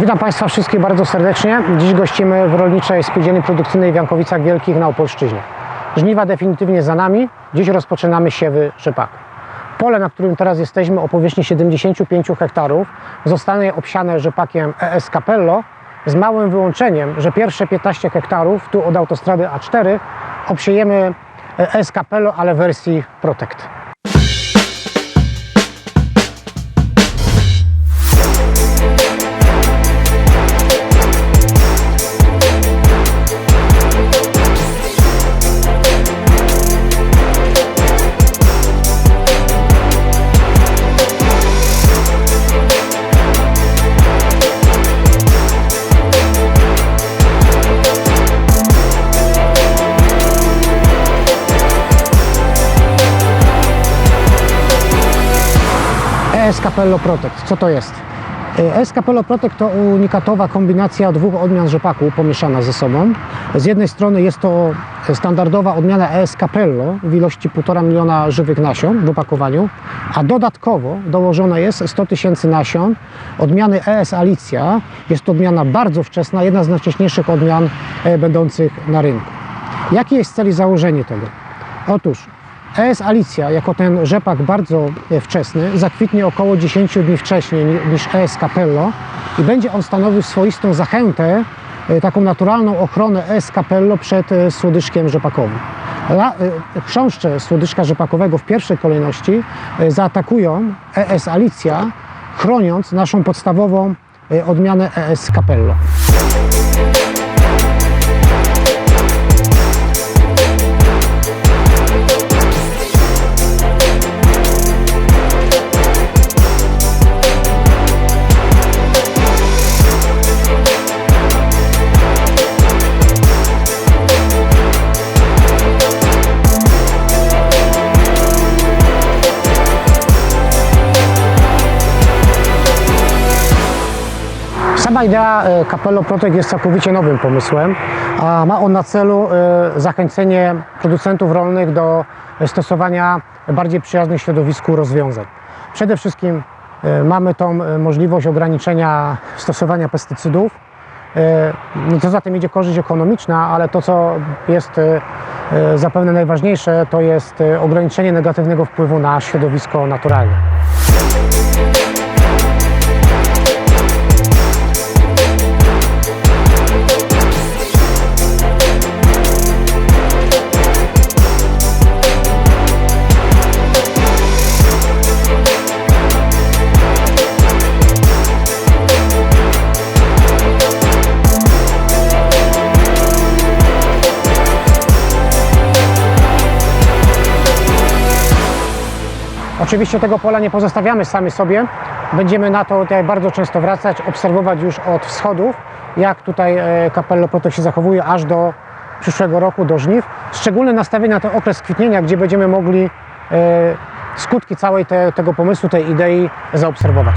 Witam Państwa wszystkich bardzo serdecznie. Dziś gościmy w Rolniczej Spółdzielni Produkcyjnej w Jankowicach Wielkich na Opolszczyźnie. Żniwa definitywnie za nami. Dziś rozpoczynamy siewy rzepaku. Pole, na którym teraz jesteśmy o powierzchni 75 hektarów zostanie obsiane rzepakiem ES Capello z małym wyłączeniem, że pierwsze 15 hektarów tu od autostrady A4 obsiejemy ES Capello, ale wersji Protect. ES Capello Protect. Co to jest? ES Capello Protect to unikatowa kombinacja dwóch odmian rzepaku pomieszana ze sobą. Z jednej strony jest to standardowa odmiana ES Capello w ilości 1,5 miliona żywych nasion w opakowaniu, a dodatkowo dołożone jest 100 tysięcy nasion odmiany ES Alicia. Jest to odmiana bardzo wczesna, jedna z najwcześniejszych odmian e, będących na rynku. Jaki jest cel i założenie tego? Otóż ES Alicia, jako ten rzepak bardzo e, wczesny, zakwitnie około 10 dni wcześniej ni- niż ES Capello i będzie on stanowił swoistą zachętę, e, taką naturalną ochronę ES Capello przed e, słodyszkiem rzepakowym. La, chrząszcze słodyszka rzepakowego w pierwszej kolejności zaatakują ES Alicia, chroniąc naszą podstawową odmianę ES Capello. Sama idea e, Capello Protect jest całkowicie nowym pomysłem, a ma on na celu e, zachęcenie producentów rolnych do stosowania bardziej przyjaznych środowisku rozwiązań. Przede wszystkim e, mamy tą e, możliwość ograniczenia stosowania pestycydów. E, No co za tym idzie korzyść ekonomiczna, ale to co jest e, e, zapewne najważniejsze, to jest e, ograniczenie negatywnego wpływu na środowisko naturalne. Oczywiście tego pola nie pozostawiamy sami sobie. Będziemy na to tutaj bardzo często wracać, obserwować już od wschodów, jak tutaj e, Capello Protect się zachowuje aż do przyszłego roku, do żniw. Szczególne nastawienie na ten okres kwitnienia, gdzie będziemy mogli e, skutki całej te, tego pomysłu, tej idei zaobserwować.